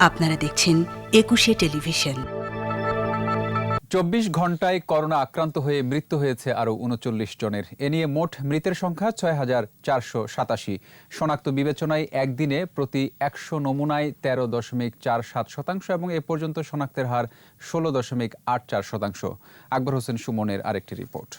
আপনারা দেখছেন একুশে টেলিভিশন। চব্বিশ ঘন্টায় করোনা আক্রান্ত হয়ে মৃত্যু হয়েছে আরও উনচল্লিশ জনের। এ নিয়ে মোট মৃতের সংখ্যা ছয় হাজার চারশো সাতাশি। শনাক্ত বিবেচনায় একদিনে প্রতি একশো নমুনায় তেরো দশমিক চার সাত শতাংশ এবং এ পর্যন্ত শনাক্তের হার ষোলো দশমিক আট চার শতাংশ। আকবর হোসেন সুমনের আরেকটি রিপোর্ট।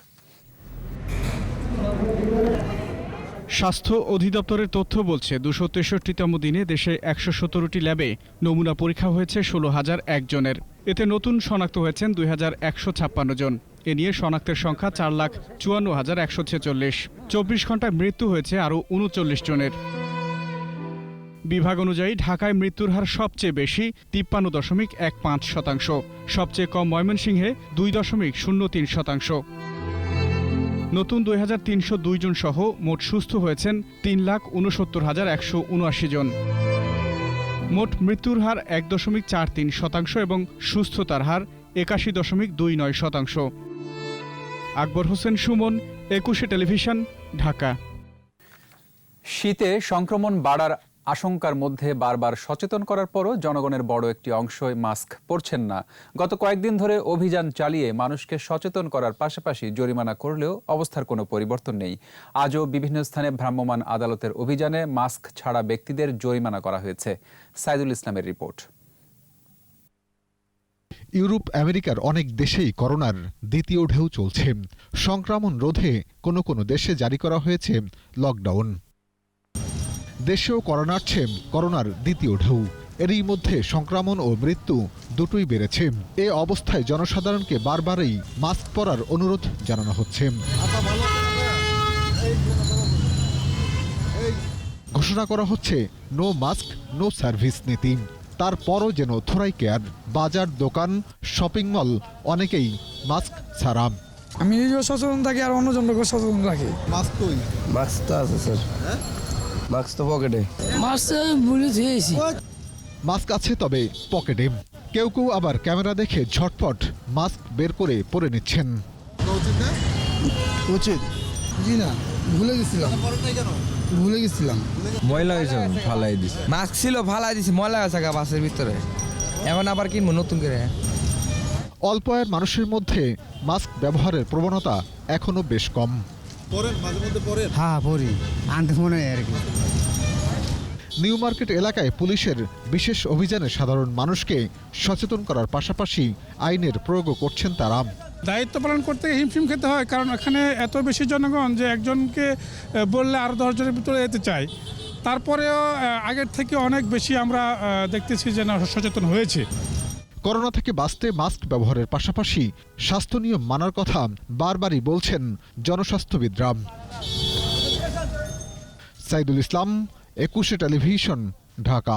স্বাস্থ্য অধিদপ্তরের তথ্য বলছে, দুশো তেষট্টিতম দিনে দেশে একশো সতেরোটি ল্যাবে নমুনা পরীক্ষা হয়েছে ষোলো হাজার একজনের এতে নতুন শনাক্ত হয়েছেন দুই হাজার একশো ছাপ্পান্ন জন। এ নিয়ে শনাক্তের সংখ্যা চার লাখ চুয়ান্ন হাজার একশো ছেচল্লিশ। চব্বিশ ঘন্টায় মৃত্যু হয়েছে আরও উনচল্লিশ জনের। বিভাগ অনুযায়ী ঢাকায় মৃত্যুর হার সবচেয়ে বেশি, তিপ্পান্ন দশমিক এক পাঁচ শতাংশ। সবচেয়ে কম ময়মনসিংহে দুই দশমিক শূন্য তিন শতাংশ। নতুন দুই হাজার তিনশো দুই জন সহ মোট সুস্থ হয়েছেন তিন লাখ উনসত্তর হাজার একশো উনআশি জন। মোট মৃত্যুর হার এক দশমিক চার তিন শতাংশ এবং সুস্থতার হার একাশি দশমিক দুই নয় শতাংশ। আকবর হোসেন সুমন, একুশে টেলিভিশন, ঢাকা। শীতে সংক্রমণ বাড়ার আশঙ্কার মধ্যে বারবার সচেতন করার পরও জনগণের বড় একটি অংশই মাস্ক পরছেন না। গত কয়েকদিন ধরে অভিযান চালিয়ে মানুষকে সচেতন করার পাশাপাশি জরিমানা করলেও অবস্থার কোনো পরিবর্তন নেই। আজও বিভিন্ন স্থানে ভ্রাম্যমাণ আদালতের অভিযানে মাস্ক ছাড়া ব্যক্তিদের জরিমানা করা হয়েছে। সাইদুল ইসলামের রিপোর্ট। ইউরোপ, আমেরিকার অনেক দেশেই করোনার দ্বিতীয় ঢেউ চলছে। সংক্রমণ রোধে কোনো কোনো দেশে জারি করা হয়েছে লকডাউন দেশেও করোনাচ্ছে করোনার দ্বিতীয় ঢেউ। এরই মধ্যে সংক্রমণ ও মৃত্যু দুটোই বেড়েছে। এ অবস্থায় জনসাধারণকে বারবারই মাস্ক পরার অনুরোধ জানানো হচ্ছে। ঘোষণা করা হচ্ছে নো মাস্ক নো সার্ভিস নীতি। তারপরও যেন থোরাই কেয়ার বাজার দোকান শপিং মল অনেকেই মাস্ক ছাড়া। আমি নিজেও সচেতন থাকি আর অন্যজনকেও সচেতন রাখি। মাস্ক মাস্ক তো আছে স্যার। মাস্ক তো পকেটে মাসে ভুলে দিয়েছি মাস্ক আছে তবে পকেটে কেউ কেউ আবার ক্যামেরা দেখে ঝটপট মাস্ক বের করে পরে নিচ্ছেন। উচিত। জি না ভুলে গেছিলাম। ভুলে গেছিলাম। ময়লা হয়েছে ফালাই দিছে। মাস্ক ছিল ফালাই দিছে ময়লা আছে গা বাসের ভিতরে। এখন আবার কিনবো নতুন করে। অল্প আয়ের মানুষের মধ্যে মাস্ক ব্যবহারের প্রবণতা এখনও বেশ কম। হ্যাঁ পড়ি আনতে মনে হয় আর কি। নিউ মার্কেট এলাকায় পুলিশের বিশেষ অভিযানে সাধারণ মানুষকে সচেতন করার পাশাপাশি আইনের প্রয়োগও করছেন তারা। দায়িত্ব পালন করতে হিমশিম খেতে হয় কারণ এখানে এত বেশি জনগণ যে একজনকে বললে আরও দশজনের ভিতরে যেতে চায়। তারপরেও আগের থেকে অনেক বেশি আমরা দেখতেছি যে না সচেতন হয়েছে। করোনা থেকে বাঁচতে মাস্ক ব্যবহারের পাশাপাশি স্বাস্থ্য নিয়ম মানার কথা বারবারই বলছেন জনস্বাস্থ্যবিদরা। সাইদুল ইসলাম, একুশে টেলিভিশন, ঢাকা।